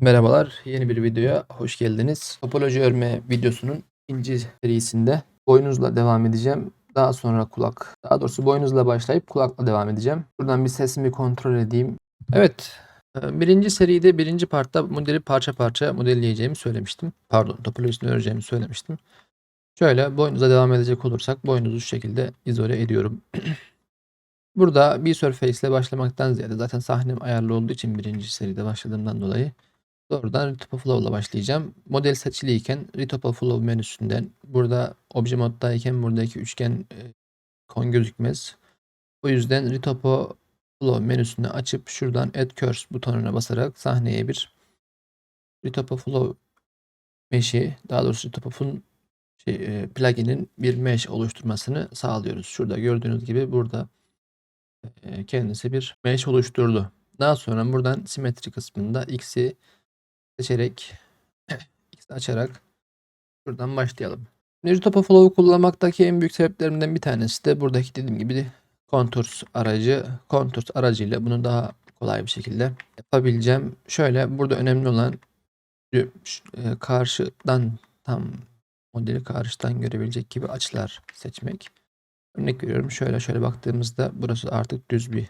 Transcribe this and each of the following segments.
Merhabalar, yeni bir videoya hoş geldiniz. Topoloji örme videosunun ikinci serisinde boynuzla devam edeceğim. Daha sonra kulak, daha doğrusu boynuzla başlayıp kulakla devam edeceğim. Buradan bir sesimi kontrol edeyim. Evet, e, birinci seride birinci partta modeli parça parça modelleyeceğimi söylemiştim. Pardon, topolojisini öreceğimi söylemiştim. Şöyle boynuza devam edecek olursak boynuzu şu şekilde izole ediyorum. Burada bir surface ile başlamaktan ziyade zaten sahnem ayarlı olduğu için birinci seride başladığımdan dolayı Doğrudan Retopoflow ile başlayacağım. Model seçiliyken Retopoflow menüsünden burada obje moddayken buradaki üçgen e, kon gözükmez. O yüzden Retopoflow menüsünü açıp şuradan Add Curves butonuna basarak sahneye bir Retopoflow mesh'i daha doğrusu Retopof'un şey, e, plugin'in bir mesh oluşturmasını sağlıyoruz. Şurada gördüğünüz gibi burada e, kendisi bir mesh oluşturdu. Daha sonra buradan simetri kısmında x'i seçerek açarak şuradan başlayalım. Nirtopa Flow'u kullanmaktaki en büyük sebeplerimden bir tanesi de buradaki dediğim gibi Contours aracı. Contours aracıyla bunu daha kolay bir şekilde yapabileceğim. Şöyle burada önemli olan e, karşıdan tam modeli karşıdan görebilecek gibi açılar seçmek. Örnek veriyorum şöyle şöyle baktığımızda burası artık düz bir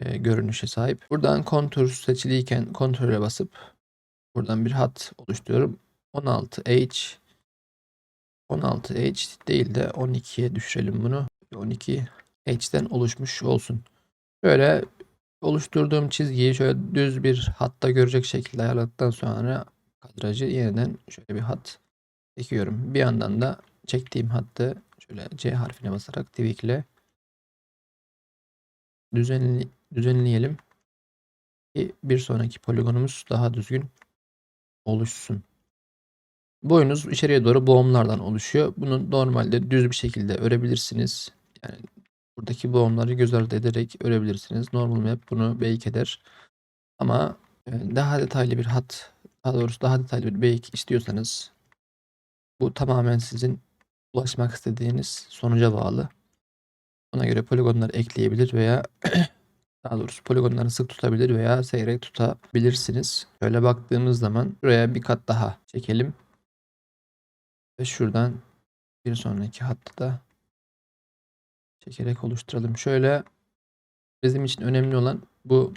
e, görünüşe sahip. Buradan kontur seçiliyken kontrole basıp Buradan bir hat oluşturuyorum. 16H 16H değil de 12'ye düşürelim bunu. 12H'den oluşmuş olsun. Şöyle oluşturduğum çizgiyi şöyle düz bir hatta görecek şekilde ayarladıktan sonra kadrajı yeniden şöyle bir hat çekiyorum. Bir yandan da çektiğim hattı şöyle C harfine basarak tweak ile düzenli, düzenleyelim. Ki bir sonraki poligonumuz daha düzgün oluşsun. Boyunuz içeriye doğru boğumlardan oluşuyor. Bunu normalde düz bir şekilde örebilirsiniz. Yani buradaki boğumları göz ardı ederek örebilirsiniz. Normal map bunu bake eder. Ama e, daha detaylı bir hat, daha doğrusu daha detaylı bir bake istiyorsanız bu tamamen sizin ulaşmak istediğiniz sonuca bağlı. Ona göre poligonlar ekleyebilir veya Daha doğrusu poligonları sık tutabilir veya seyrek tutabilirsiniz. Şöyle baktığımız zaman buraya bir kat daha çekelim. Ve şuradan bir sonraki hattı da çekerek oluşturalım. Şöyle bizim için önemli olan bu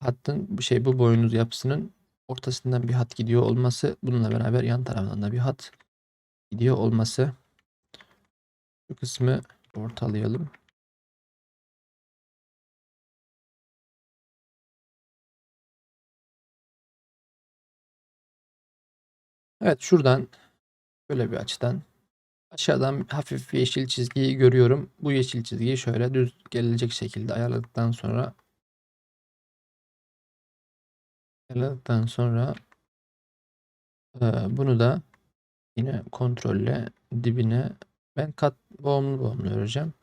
hattın bu şey bu boyunuz yapısının ortasından bir hat gidiyor olması. Bununla beraber yan tarafından da bir hat gidiyor olması. Bu kısmı ortalayalım. Evet şuradan böyle bir açıdan aşağıdan hafif yeşil çizgiyi görüyorum. Bu yeşil çizgiyi şöyle düz gelecek şekilde ayarladıktan sonra ayarladıktan sonra bunu da yine kontrolle dibine ben kat boğumlu boğumlu öreceğim.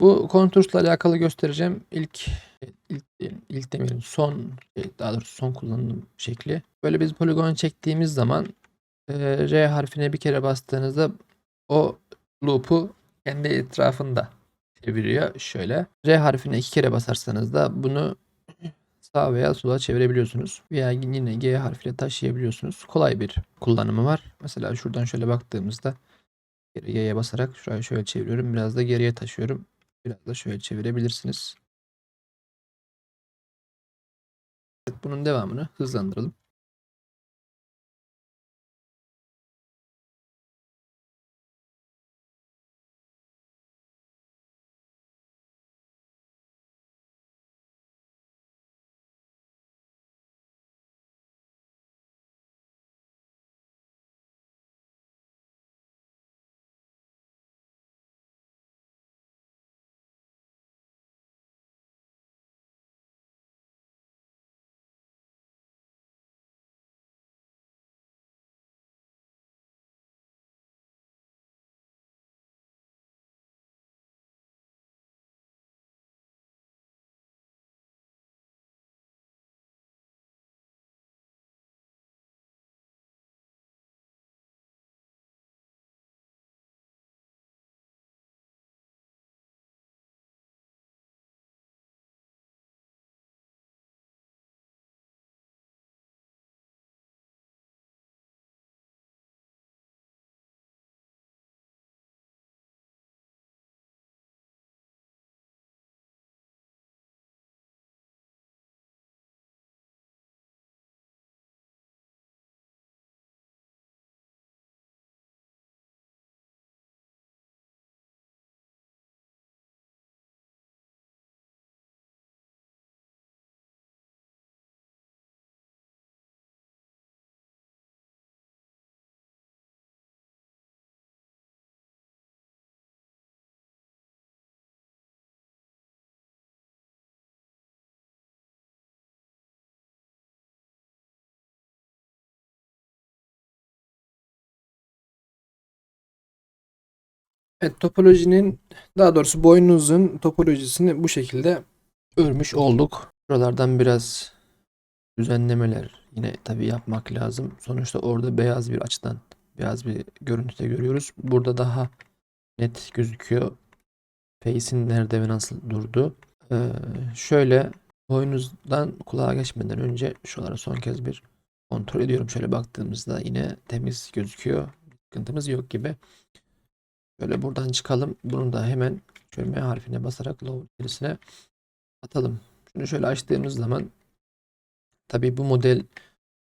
Bu kontursla alakalı göstereceğim. İlk ilk, ilk demeyelim son daha doğrusu son kullanım şekli. Böyle biz poligon çektiğimiz zaman e, R harfine bir kere bastığınızda o loop'u kendi etrafında çeviriyor. Şöyle R harfine iki kere basarsanız da bunu sağ veya sola çevirebiliyorsunuz. Veya yine G harfiyle taşıyabiliyorsunuz. Kolay bir kullanımı var. Mesela şuradan şöyle baktığımızda G'ye basarak şurayı şöyle çeviriyorum. Biraz da geriye taşıyorum. Biraz da şöyle çevirebilirsiniz. Bunun devamını hızlandıralım. Evet topolojinin daha doğrusu boynuzun topolojisini bu şekilde örmüş olduk. Buralardan biraz düzenlemeler yine tabii yapmak lazım. Sonuçta orada beyaz bir açıdan beyaz bir görüntüde görüyoruz. Burada daha net gözüküyor. Face'in nerede ve nasıl durdu. Ee, şöyle boynuzdan kulağa geçmeden önce şuraları son kez bir kontrol ediyorum. Şöyle baktığımızda yine temiz gözüküyor. Sıkıntımız yok gibi. Böyle buradan çıkalım. Bunu da hemen şöyle M harfine basarak low içerisine atalım. Şunu şöyle açtığımız zaman tabii bu model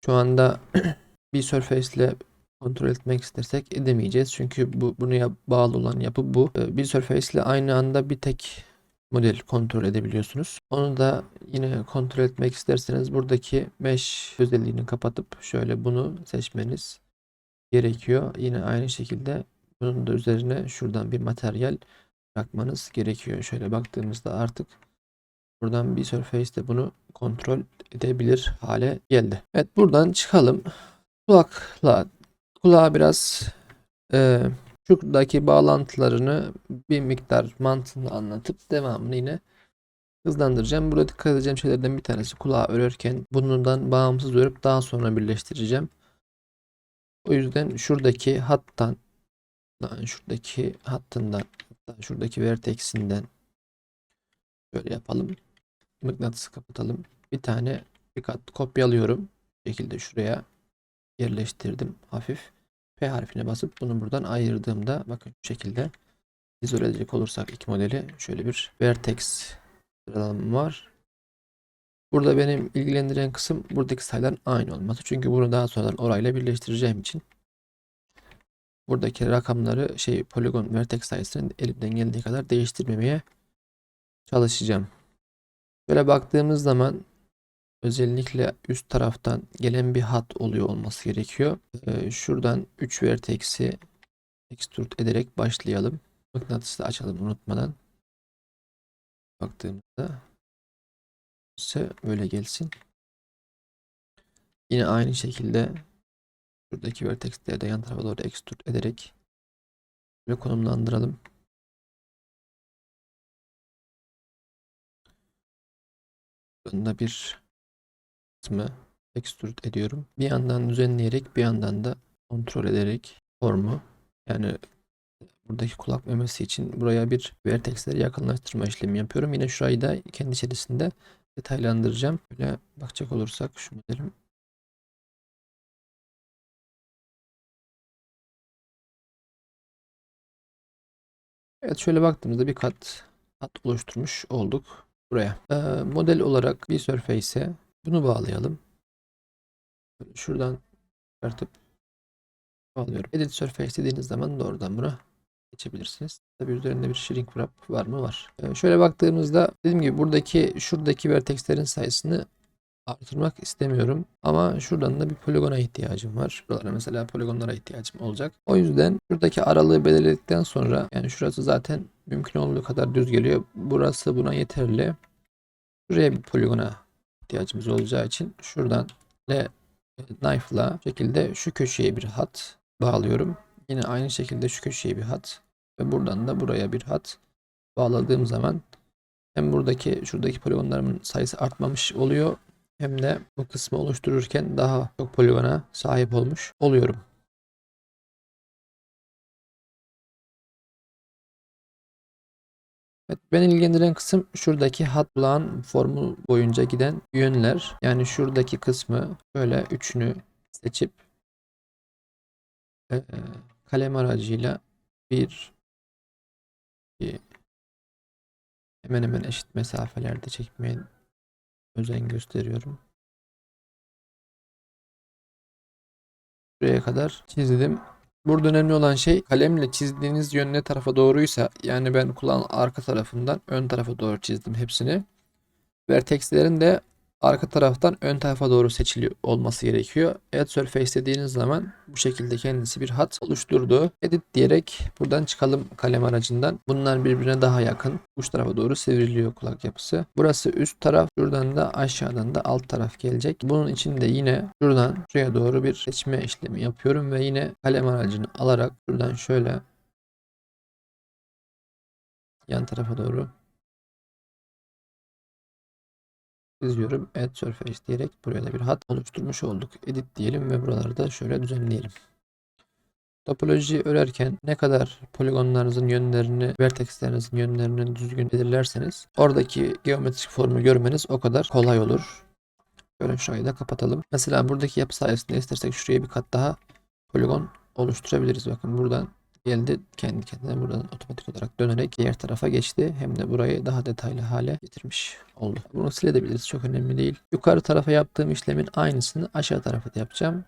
şu anda bir Surface ile kontrol etmek istersek edemeyeceğiz. Çünkü bu bunu yap- bağlı olan yapı bu. Ee, Bir Surface ile aynı anda bir tek model kontrol edebiliyorsunuz. Onu da yine kontrol etmek isterseniz buradaki mesh özelliğini kapatıp şöyle bunu seçmeniz gerekiyor. Yine aynı şekilde bunun da üzerine şuradan bir materyal bırakmanız gerekiyor. Şöyle baktığımızda artık buradan bir Surface de bunu kontrol edebilir hale geldi. Evet buradan çıkalım. Kulakla kulağa biraz e, şuradaki bağlantılarını bir miktar mantığını anlatıp devamını yine hızlandıracağım. Burada dikkat edeceğim şeylerden bir tanesi kulağı örerken bundan bağımsız örüp daha sonra birleştireceğim. O yüzden şuradaki hattan Daha şuradaki hattından hatta şuradaki vertexinden böyle yapalım. Mıknatısı kapatalım. Bir tane bir kat kopyalıyorum. Bu şekilde şuraya yerleştirdim hafif. P harfine basıp bunu buradan ayırdığımda bakın şu şekilde izole edecek olursak iki modeli şöyle bir vertex sıralamam var. Burada benim ilgilendiren kısım buradaki sayıların aynı olması. Çünkü bunu daha sonradan orayla birleştireceğim için buradaki rakamları şey poligon vertex sayısını elimden geldiği kadar değiştirmemeye çalışacağım. Böyle baktığımız zaman özellikle üst taraftan gelen bir hat oluyor olması gerekiyor. Ee, şuradan 3 vertex'i extrude ederek başlayalım. Mıknatısı da açalım unutmadan. Baktığımızda böyle gelsin. Yine aynı şekilde Şuradaki vertexleri de yan tarafa doğru extrude ederek ve konumlandıralım. Bunda bir kısmı extrude ediyorum. Bir yandan düzenleyerek bir yandan da kontrol ederek formu yani buradaki kulak memesi için buraya bir vertexleri yakınlaştırma işlemi yapıyorum. Yine şurayı da kendi içerisinde detaylandıracağım. Böyle bakacak olursak şu modelim Evet şöyle baktığımızda bir kat hat oluşturmuş olduk buraya. Ee, model olarak bir Surface'e bunu bağlayalım. Şuradan çıkartıp bağlıyorum. Edit Surface dediğiniz zaman doğrudan buna geçebilirsiniz. Tabii üzerinde bir shrink wrap var mı? Var. Ee, şöyle baktığımızda dediğim gibi buradaki şuradaki vertexlerin sayısını artırmak istemiyorum. Ama şuradan da bir poligona ihtiyacım var. Şuralara mesela poligonlara ihtiyacım olacak. O yüzden şuradaki aralığı belirledikten sonra yani şurası zaten mümkün olduğu kadar düz geliyor. Burası buna yeterli. Şuraya bir poligona ihtiyacımız olacağı için şuradan L knife'la şekilde şu köşeye bir hat bağlıyorum. Yine aynı şekilde şu köşeye bir hat ve buradan da buraya bir hat bağladığım zaman hem buradaki şuradaki poligonlarımın sayısı artmamış oluyor hem de bu kısmı oluştururken daha çok poligona sahip olmuş oluyorum. Evet, beni ilgilendiren kısım şuradaki hat bulan formu boyunca giden yönler. Yani şuradaki kısmı böyle üçünü seçip e, kalem aracıyla bir, iki, hemen hemen eşit mesafelerde çekmeye özen gösteriyorum. Buraya kadar çizdim. Burada önemli olan şey kalemle çizdiğiniz yön ne tarafa doğruysa yani ben kulağın arka tarafından ön tarafa doğru çizdim hepsini. Vertexlerin de arka taraftan ön tarafa doğru seçili olması gerekiyor. Add Surface dediğiniz zaman bu şekilde kendisi bir hat oluşturdu. Edit diyerek buradan çıkalım kalem aracından. Bunlar birbirine daha yakın. Uç tarafa doğru sivriliyor kulak yapısı. Burası üst taraf. Şuradan da aşağıdan da alt taraf gelecek. Bunun için de yine şuradan şuraya doğru bir seçme işlemi yapıyorum ve yine kalem aracını alarak şuradan şöyle yan tarafa doğru çiziyorum. Add surface diyerek buraya da bir hat oluşturmuş olduk. Edit diyelim ve buraları da şöyle düzenleyelim. Topoloji örerken ne kadar poligonlarınızın yönlerini, vertexlerinizin yönlerini düzgün belirlerseniz oradaki geometrik formu görmeniz o kadar kolay olur. Böyle şurayı da kapatalım. Mesela buradaki yapı sayesinde istersek şuraya bir kat daha poligon oluşturabiliriz. Bakın buradan geldi kendi kendine buradan otomatik olarak dönerek diğer tarafa geçti. Hem de burayı daha detaylı hale getirmiş oldu. Bunu silebiliriz. Çok önemli değil. Yukarı tarafa yaptığım işlemin aynısını aşağı tarafa da yapacağım.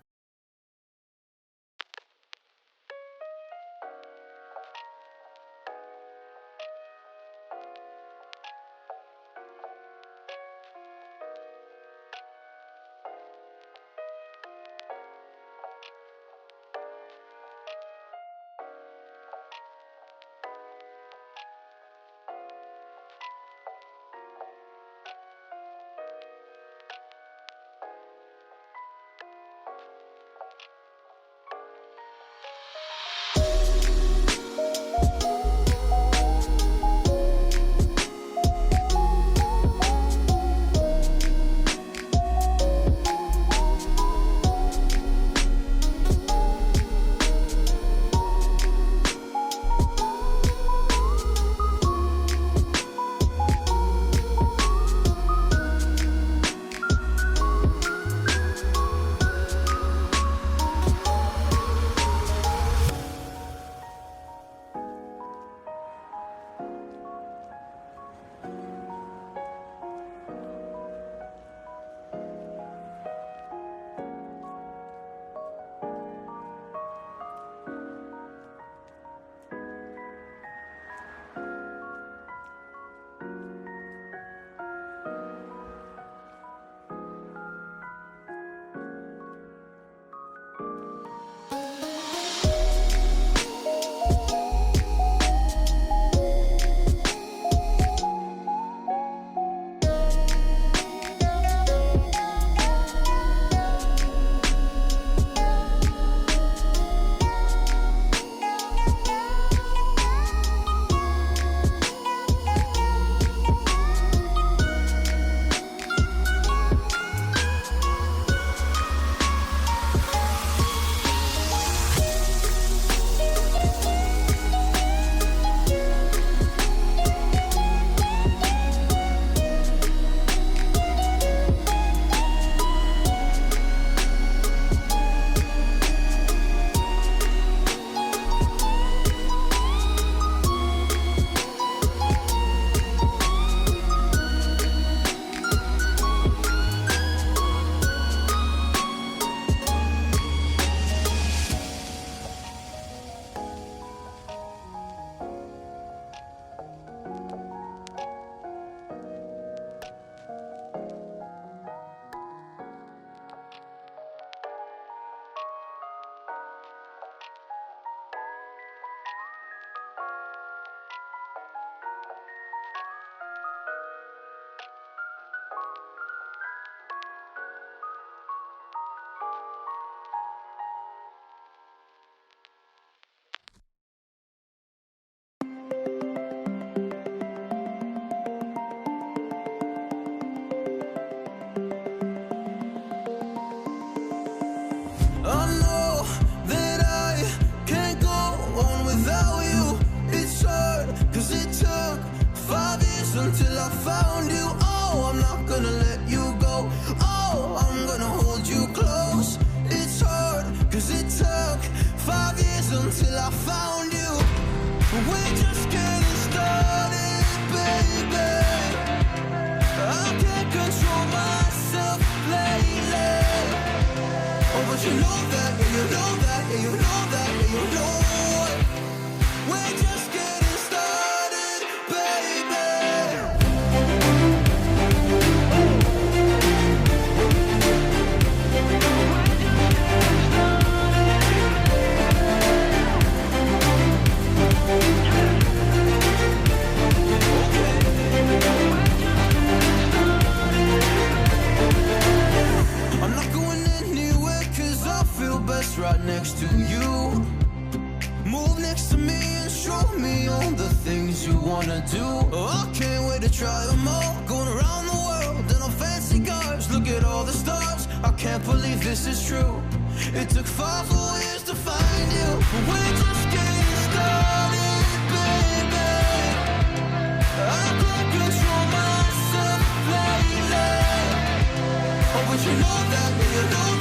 Found you. We're just getting right next to you. Move next to me and show me all the things you wanna do. Oh, I can't wait to try them all. Going around the world in our fancy cars. Look at all the stars. I can't believe this is true. It took five whole years to find you. We're just getting started, baby. I can't control myself lately. Oh, but you know that, you know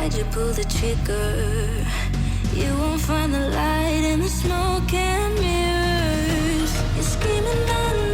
Why'd you pull the trigger? You won't find the light in the smoke and mirrors. You're screaming my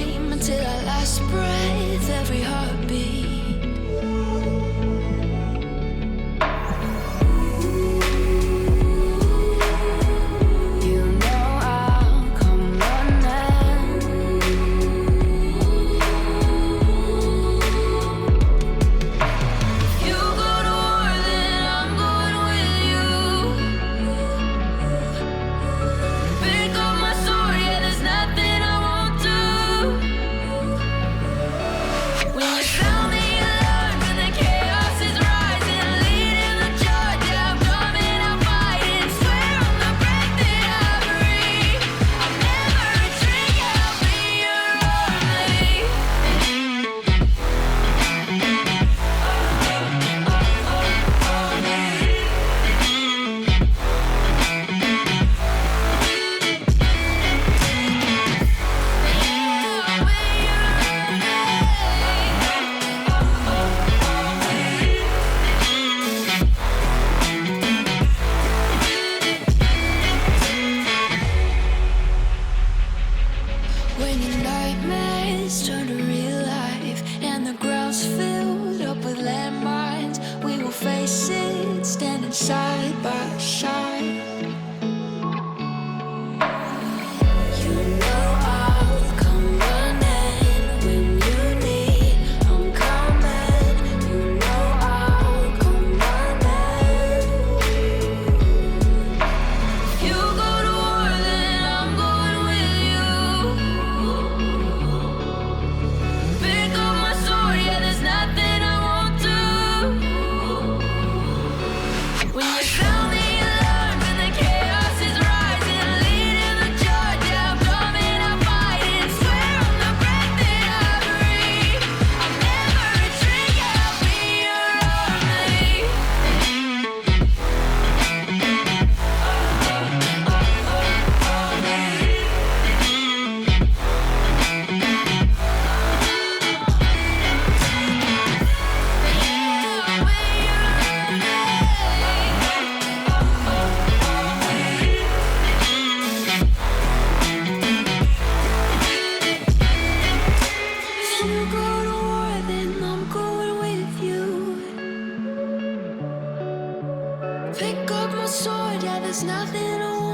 Pick up my sword, yeah, there's nothing I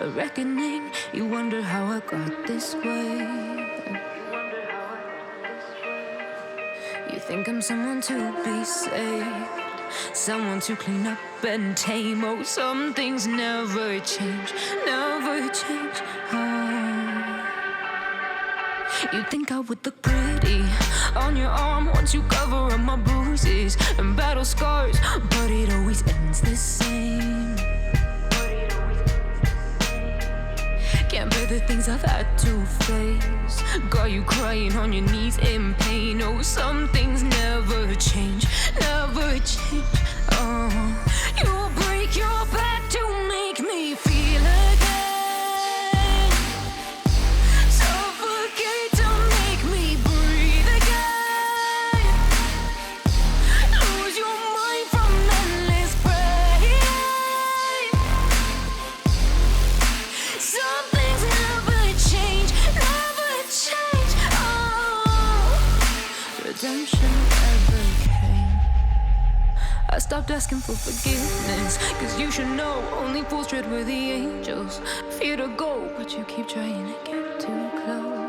a reckoning. You wonder how I got this way. You think I'm someone to be saved, someone to clean up and tame. Oh, some things never change, never change. Oh. You think I would look pretty on your arm once you cover up my bruises and battle scars, but it always ends the same. The things I've had to face. Got you crying on your knees in pain. Oh, some things never change, never change. Oh, you'll redemption never came. I stopped asking for forgiveness, cause you should know only fools tread where the angels fear to go, but you keep trying to get too close.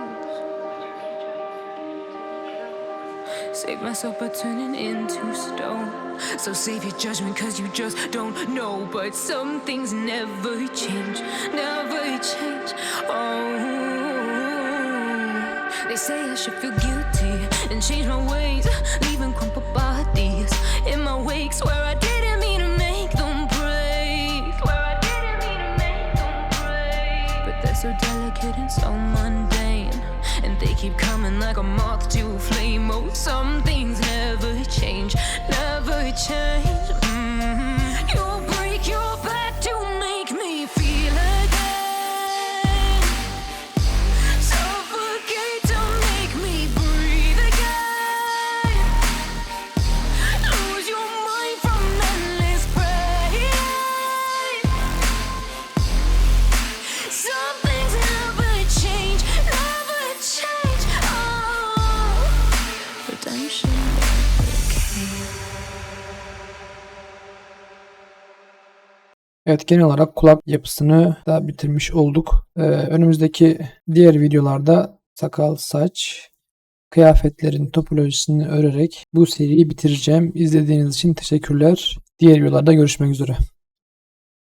Save myself by turning into stone. So save your judgment, cause you just don't know. But some things never change, never change. Oh. They say I should feel guilty and change my ways, leaving crumpled bodies in my wake. Swear I didn't mean to make them break. Swear I didn't mean to make them break. But they're so delicate and so mundane, and they keep coming like a moth to a flame. Oh, some things never change, never change. Evet genel olarak kulak yapısını da bitirmiş olduk. Ee, önümüzdeki diğer videolarda sakal, saç, kıyafetlerin topolojisini örerek bu seriyi bitireceğim. İzlediğiniz için teşekkürler. Diğer videolarda görüşmek üzere.